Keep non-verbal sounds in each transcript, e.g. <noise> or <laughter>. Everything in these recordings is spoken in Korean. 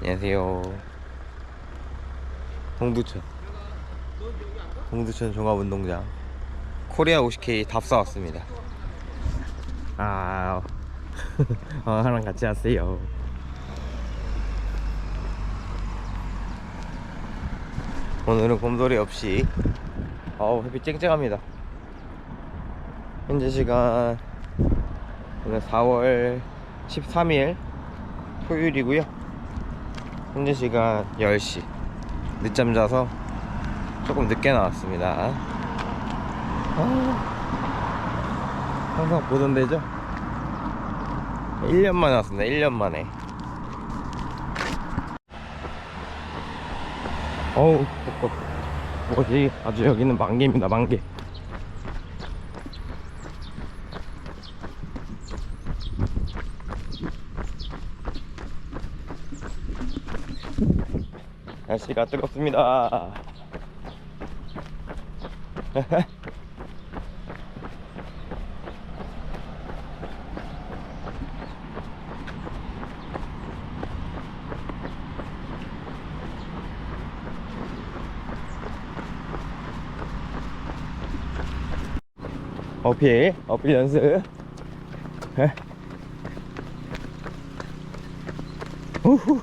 안녕하세요. 동두천. 동두천 종합운동장. 코리아 50K 답사 왔습니다. 아, <laughs> 어, 하랑 같이 왔어요. 오늘은 곰돌이 없이 어우 햇빛 쨍쨍합니다. 현재 시간 오늘 4월 13일 토요일이고요. 현재 시간 10시. 늦잠 자서 조금 늦게 나왔습니다. 아, 항상 보던 데죠? 1년 만에 왔습니다. 1년 만에. 어우, 덥고. 뭐지? 아주 여기는 만개입니다, 만개. 날씨가 뜨겁습니다. 어필, 어필 연습. 에? 우후.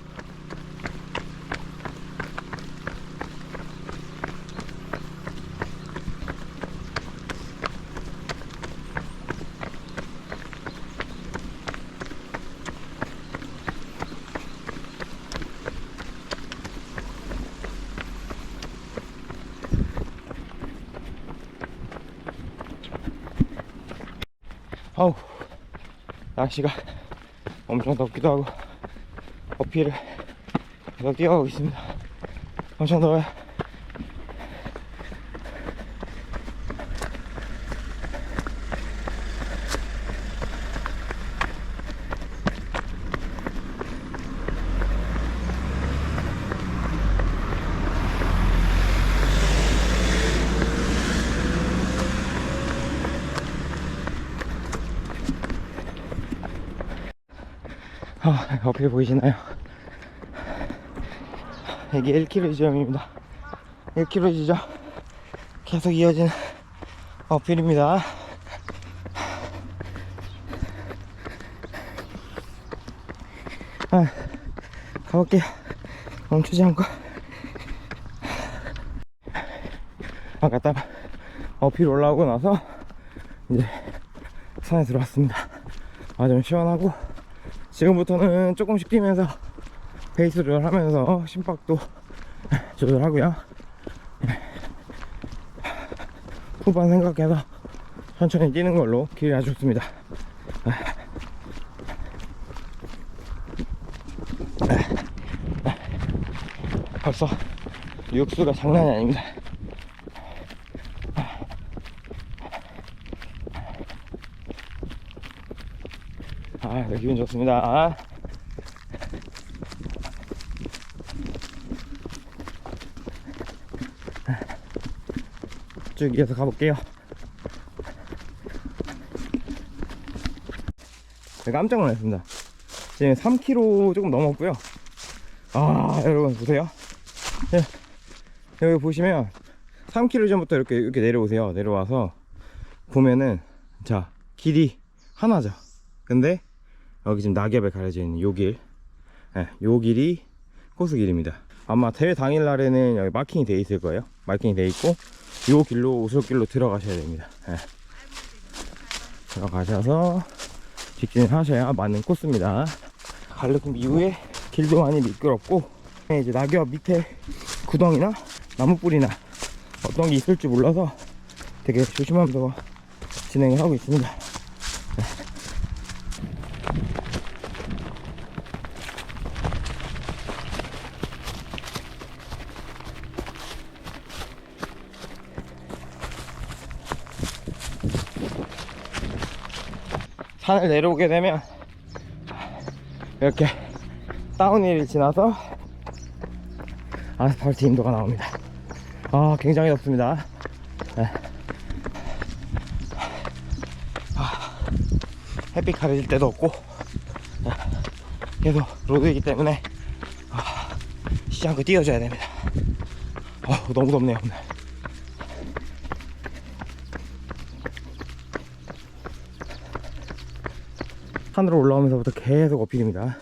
아우 날씨가 엄청 덥기도 하고 어필을 계속 뛰어가고 있습니다. 엄청 더워요 아, 어필 보이시나요? 이게 1km 지점입니다. 1km 지점. 계속 이어지는 어필입니다. 아, 가볼게요. 멈추지 않고. 아까 딱 어필 올라오고 나서 이제 산에 들어왔습니다. 아 좀 시원하고 지금부터는 조금씩 뛰면서 페이스를 하면서 심박도 조절하고요. 후반 생각해서 천천히 뛰는 걸로 길이 아주 좋습니다. 벌써 육수가 장난이 아닙니다 아, 네, 기분 좋습니다. 쭉 이어서 가볼게요. 네, 깜짝 놀랐습니다. 지금 3km 조금 넘었고요. 아, 여러분 보세요. 네, 여기 보시면 3km 전부터 이렇게 이렇게 내려오세요. 내려와서 보면은 자 길이 하나죠. 근데 여기 지금 낙엽에 가려져 있는 요 길, 예, 요 길이 코스 길입니다. 아마 대회 당일날에는 여기 마킹이 돼 있을 거예요. 마킹이 돼 있고 요 길로 우솔길로 들어가셔야 됩니다. 예. 들어가셔서 직진을 하셔야 맞는 코스입니다. 갈르금 이후에 길도 많이 미끄럽고 예, 이제 낙엽 밑에 구덩이나 나무 뿌리나 어떤 게 있을지 몰라서 되게 조심하면서 진행을 하고 있습니다. 산을 내려오게 되면 이렇게 다운힐을 지나서 아스팔트 인도가 나옵니다. 아, 굉장히 덥습니다. 네. 아, 햇빛 가려질 때도 없고 네. 계속 로드이기 때문에 아, 놓치지 않고 뛰어줘야 됩니다. 어, 너무 덥네요 오늘. 산으로 올라오면서부터 계속 어필입니다.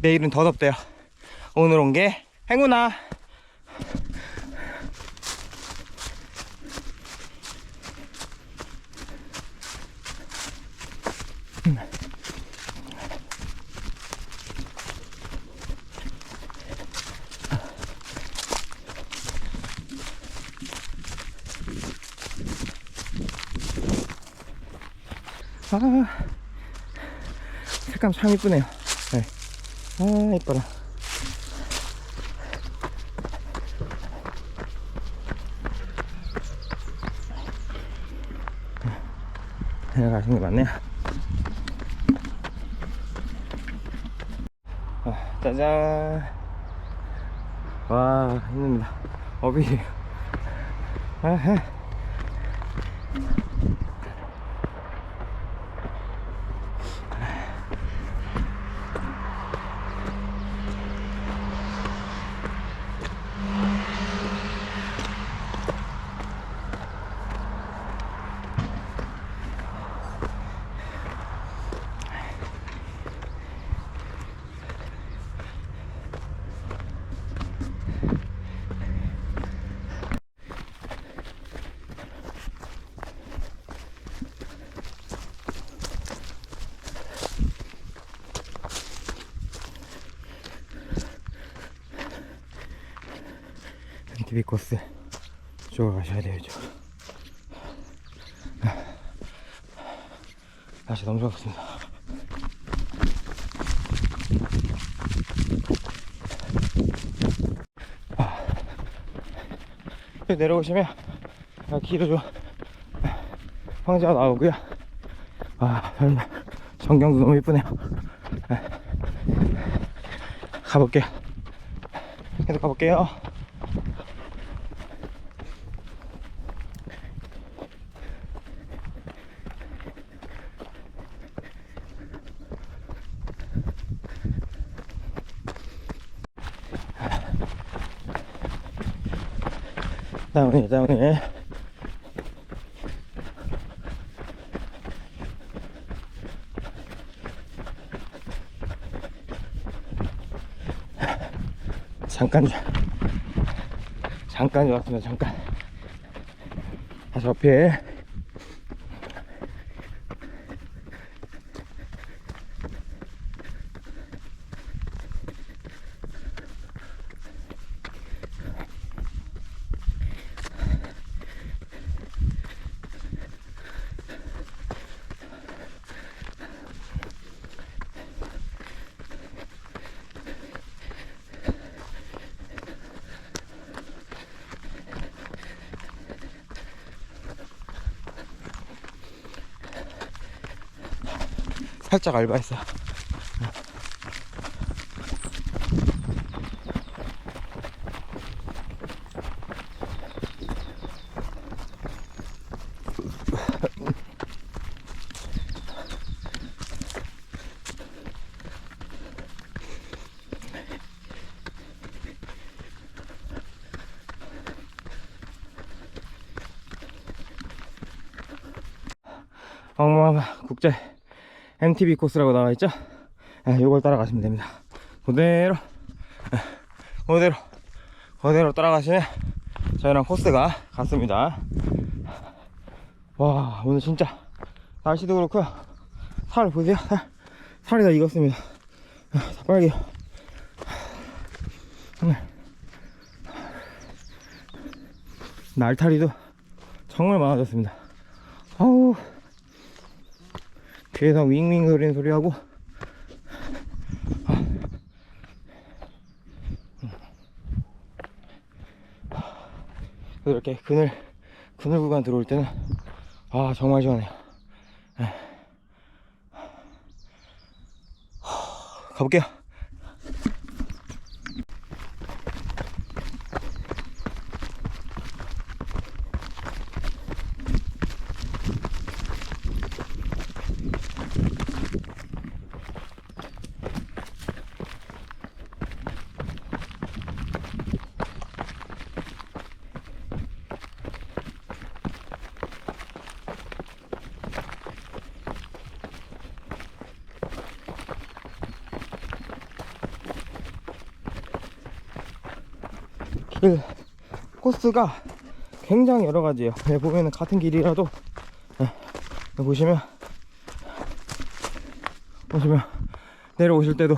내일은 더 덥대요. 오늘 온 게 행운아. 아, 색감 참 이쁘네요. 네. 아, 이뻐라. 내려가신 게 맞네요. 아, 짜잔. 와, 힘듭니다. 어비예요. 아하. TV 코스 쪽으로 가셔야 돼요 이쪽 날씨 너무 좋았습니다. 아, 내려오시면 아, 길도 좀 황제가 나오고요. 아 전경도 너무 이쁘네요. 가볼게요. 계속 가볼게요 다운이 다운이 잠깐 잠깐 왔습니다 잠깐. 다시 어필 살짝 알바했어. 엉망 국제 MTB 코스라고 나와 있죠? 아, 요걸 따라가시면 됩니다. 그대로, 아, 그대로, 그대로 따라가시면 저희랑 코스가 같습니다. 와, 오늘 진짜 날씨도 그렇고요. 살 보세요. 살, 살이 다 익었습니다. 아, 다 빨개요. 오늘 날타리도 정말 많아졌습니다. 아우. 뒤에서 윙윙 소리는 소리하고. 이렇게 그늘 그늘 구간 들어올 때는 아 정말 시원해요. 에. 가볼게요 그 코스가 굉장히 여러 가지예요. 예, 보면은 같은 길이라도 예, 보시면 보시면 내려오실 때도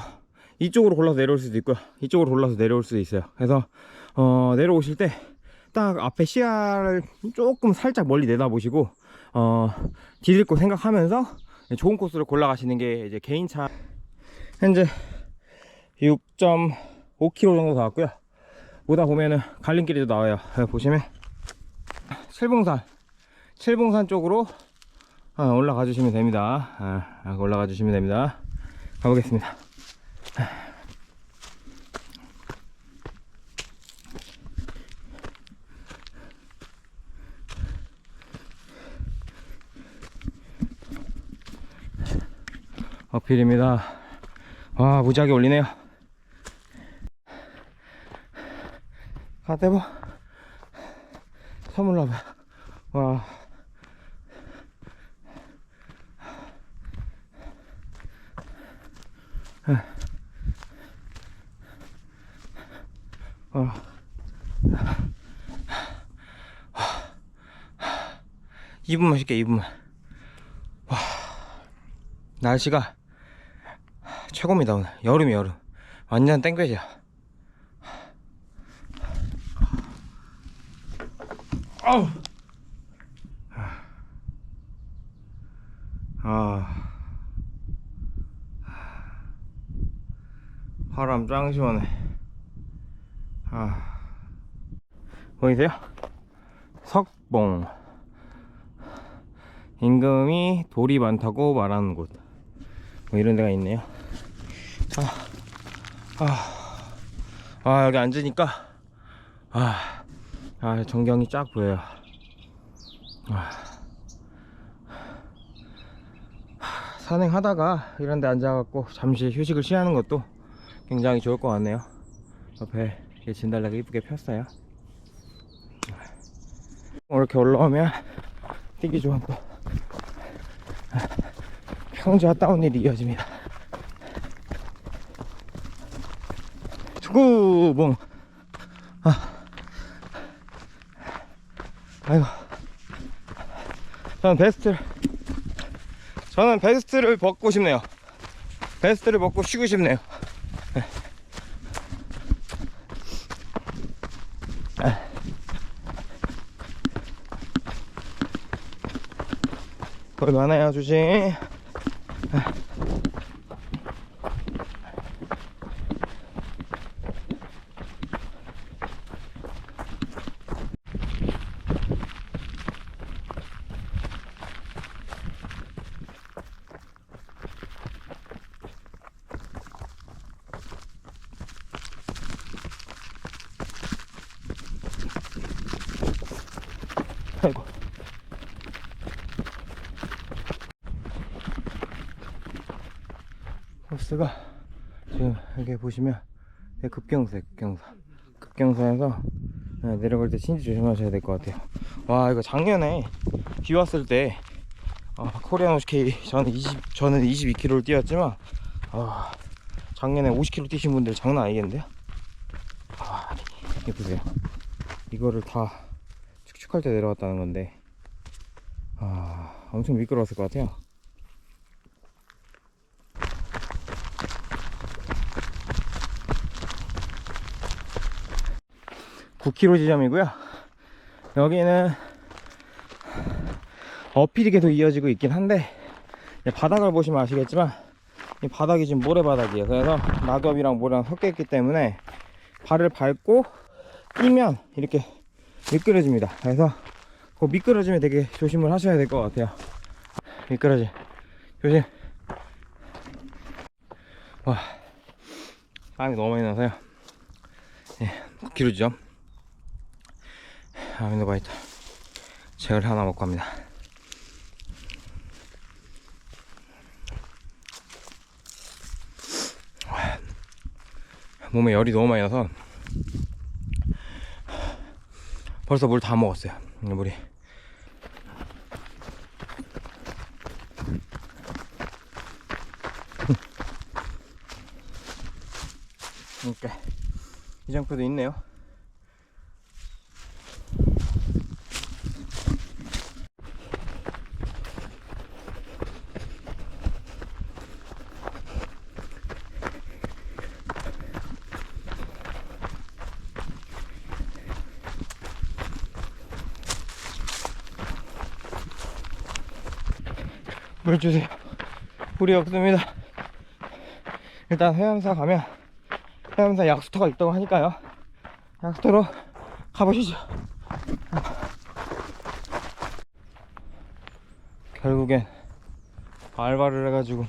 이쪽으로 골라서 내려올 수도 있고요. 이쪽으로 골라서 내려올 수도 있어요. 그래서 어, 내려오실 때 딱 앞에 시야를 조금 살짝 멀리 내다보시고 어, 디딜 거 생각하면서 좋은 코스를 골라가시는 게 이제 개인차 현재 6.5km 정도 나왔고요. 오다 보면은 갈림길이도 나와요. 여기 보시면 칠봉산, 칠봉산 쪽으로 아, 올라가 주시면 됩니다. 아, 아, 올라가 주시면 됩니다. 가보겠습니다. 어필입니다. 와, 무지하게 올리네요. 가대보 선물라봐. 와. 와. 2분만 쉴게, 2분만. 와. 날씨가 최고입니다, 오늘. 여름이 여름. 완전 땡볕이야. 아우. 아. 바람 짱 시원해. 아. 보이세요? 석봉. 임금이 돌이 많다고 말하는 곳. 뭐 이런 데가 있네요. 아. 아. 아, 여기 앉으니까. 아. 아, 전경이 쫙 보여요. 아. 산행하다가 이런 데 앉아갖고 잠시 휴식을 취하는 것도 굉장히 좋을 것 같네요. 옆에 진달래가 이쁘게 폈어요. 이렇게 올라오면 뛰기 좋은 또 평지와 다운힐이 이어집니다. 투구봉 아이고. 저는 베스트를 저는 베스트를 벗고 싶네요. 베스트를 벗고 쉬고 싶네요. 네. 아. 거기 많아요 코스가 지금 여기 보시면 되게 급경사에 급경사. 급경사에서 네, 내려갈 때 진짜 조심하셔야 될 것 같아요. 와 이거 작년에 비 왔을 때 아, 코리안 50K 저는 20 저는 22km를 뛰었지만 아, 작년에 50km 뛰신 분들 장난 아니겠는데요? 아, 이거 보세요. 이거를 다 축축할 때 내려왔다는 건데 아 엄청 미끄러웠을 것 같아요 (9km) 지점이고요 여기는 어필이 계속 이어지고 있긴 한데 바닥을 보시면 아시겠지만 이 바닥이 지금 모래바닥이에요 그래서 낙엽이랑 모래랑 섞여 있기 때문에 발을 밟고 뛰면 이렇게 미끄러집니다. 그래서 그 미끄러지면 되게 조심을 하셔야 될 것 같아요. 미끄러지. 조심. 와, 땀이 너무 많이 나서요. 예, 9kg죠. 아미노바이트. 제걸 하나 먹고 갑니다. 와, 몸에 열이 너무 많이 나서 벌써 물 다 먹었어요. 물이. 이렇게 이정표도 있네요. 물 주세요. 물이 없습니다. 일단 해암사 가면 해암사 약수터가 있다고 하니까요. 약수터로 가보시죠. 결국엔 알바를 해가지고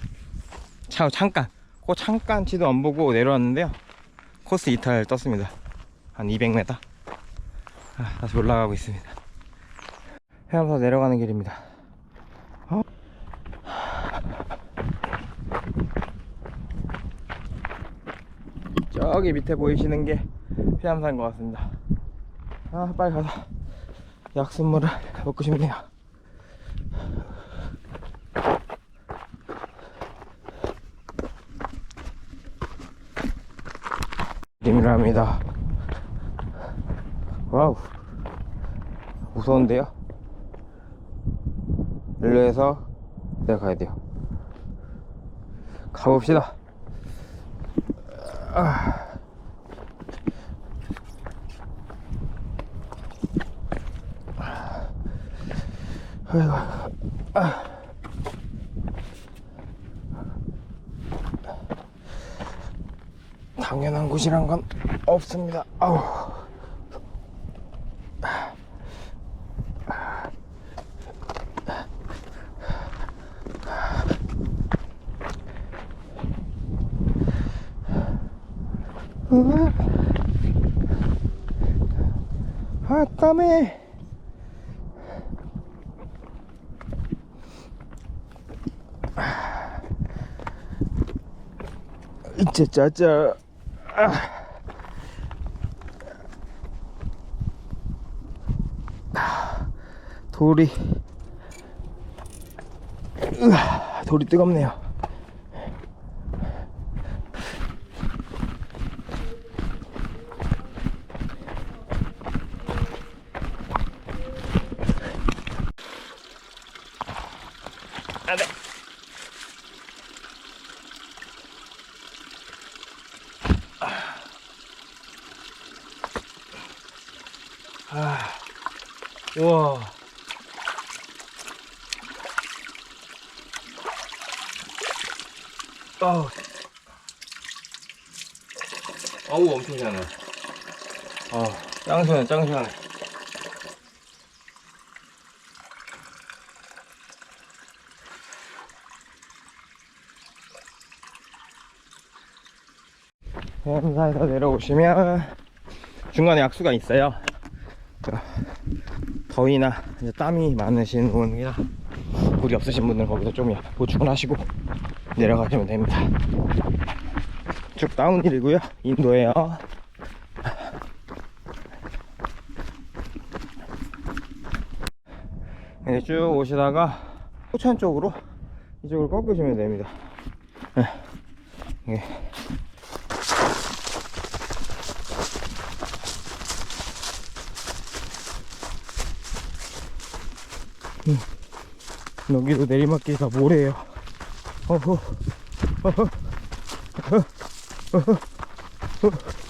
차, 잠깐 그 잠깐치도 안 보고 내려왔는데요. 코스 이탈 떴습니다. 한 200m. 아, 다시 올라가고 있습니다. 해암사 내려가는 길입니다. 저기 밑에 보이시는 게 해암사인 것 같습니다. 아, 빨리 가서 약순물을 먹고 싶네요. 님이랍니다. 와우. 무서운데요? 일로 해서 내려가야 돼요. 가봅시다. 아. 아이고. 아. 당연한 곳이란 건 없습니다. 아우. 아, 땀에. 이제 짜짜. 돌이 으아, 돌이 뜨겁네요. 아, 우와. 아우. 어우, 엄청 시원해. 아, 짱 시원해, 짱 시원해. 해안사에서 내려오시면 중간에 약수가 있어요. 자, 더위나 이제 땀이 많으신 분이나 물이 없으신 분들은 거기서 좀 보충을 하시고 내려가시면 됩니다. 쭉 다운힐이고요. 인도에요. 이제 쭉 오시다가 포천 쪽으로 이쪽으로 꺾으시면 됩니다. 네. 예. 여기도 내리막길가 모래예요. 어허, 어허, 어허, 어허, 어허.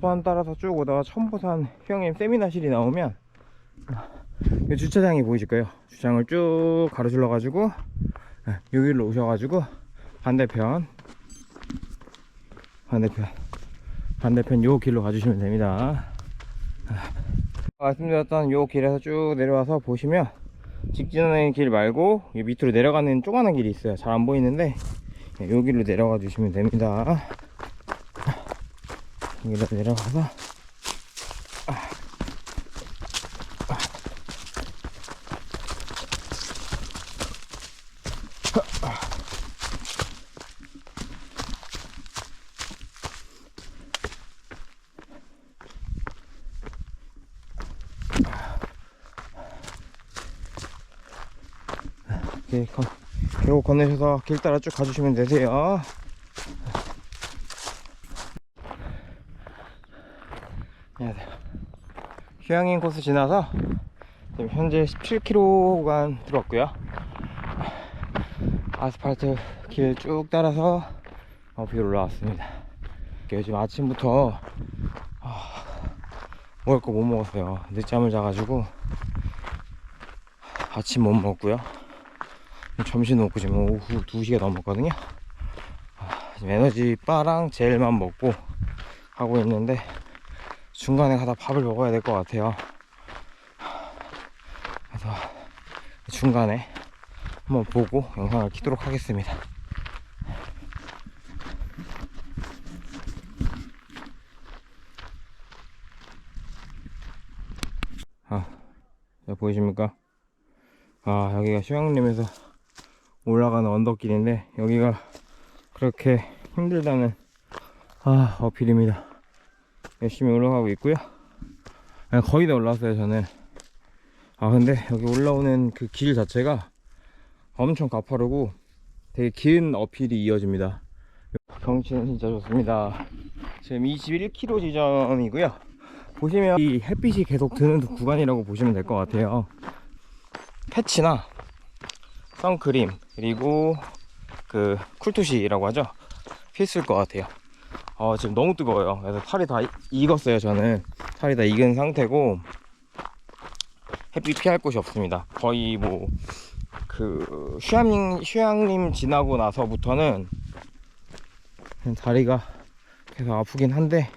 첨부산 따라서 쭉 오다가 첨부산 휴양림 세미나실이 나오면 이 주차장이 보이실 거예요. 주차장을 쭉 가로질러 가지고 여기로 오셔가지고 반대편 반대편 반대편 요 길로 가주시면 됩니다. 말씀드렸던 요 길에서 쭉 내려와서 보시면 직진하는 길 말고 이 밑으로 내려가는 조그마한 길이 있어요. 잘 안 보이는데 요 길로 내려가 주시면 됩니다. 여기로 내려가서 건- 계곡 건너셔서 길 따라 쭉 가주시면 되세요. 휴양인 코스 지나서 지금 현재 17km 구간 들어왔고요. 아스팔트 길 쭉 따라서 어, 위로 올라왔습니다. 요즘 아침부터 아, 먹을 거 못 먹었어요. 늦잠을 자가지고 아침 못 먹고요. 점심 먹고 지금 오후 2시가 넘었거든요. 아, 에너지 바랑 젤만 먹고 하고 있는데 중간에 가다 밥을 먹어야 될 것 같아요. 그래서 중간에 한번 보고 영상을 키도록 하겠습니다. 아, 자, 보이십니까? 아, 여기가 휴양림에서 올라가는 언덕길인데, 여기가 그렇게 힘들다는, 아, 어필입니다. 열심히 올라가고 있고요. 아, 거의 다 올라왔어요, 저는. 아, 근데 여기 올라오는 그 길 자체가 엄청 가파르고 되게 긴 어필이 이어집니다. 경치는 진짜 좋습니다. 지금 21km 지점이고요. 보시면 이 햇빛이 계속 드는 구간이라고 보시면 될 것 같아요. 패치나 선크림 그리고 그 쿨투시라고 하죠. 필수일 것 같아요. 어, 지금 너무 뜨거워요. 그래서 팔이 다 익었어요. 저는 팔이 다 익은 상태고 햇빛 피할 곳이 없습니다. 거의 뭐 그 휴양림 휴양림 지나고 나서부터는 다리가 계속 아프긴 한데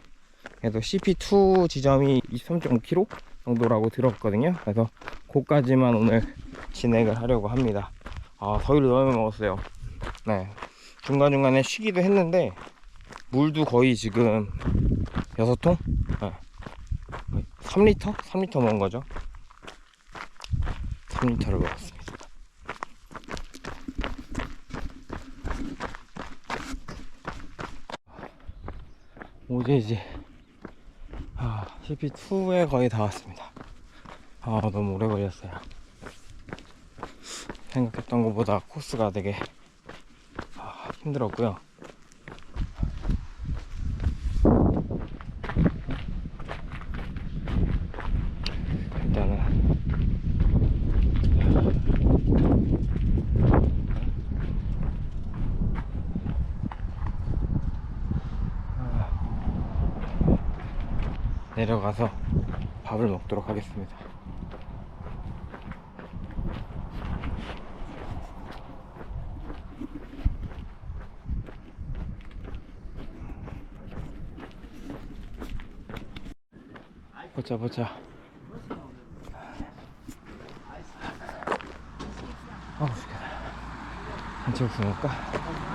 그래도 CP2 지점이 23.5km 정도라고 들었거든요. 그래서 그까지만 오늘 진행을 하려고 합니다. 아 더위를 너무 먹었어요. 네 중간 중간에 쉬기도 했는데 물도 거의 지금 6통? 네. 3리터? 3리터 먹은 거죠. 3리터를 먹었습니다. 오제지 아, CP2에 거의 다 왔습니다. 아, 너무 오래 걸렸어요. 생각했던 것보다 코스가 되게 아, 힘들었고요. 일단은 내려가서 밥을 먹도록 하겠습니다. 보자 보자. 아우 죽겠다. 한치 없으니까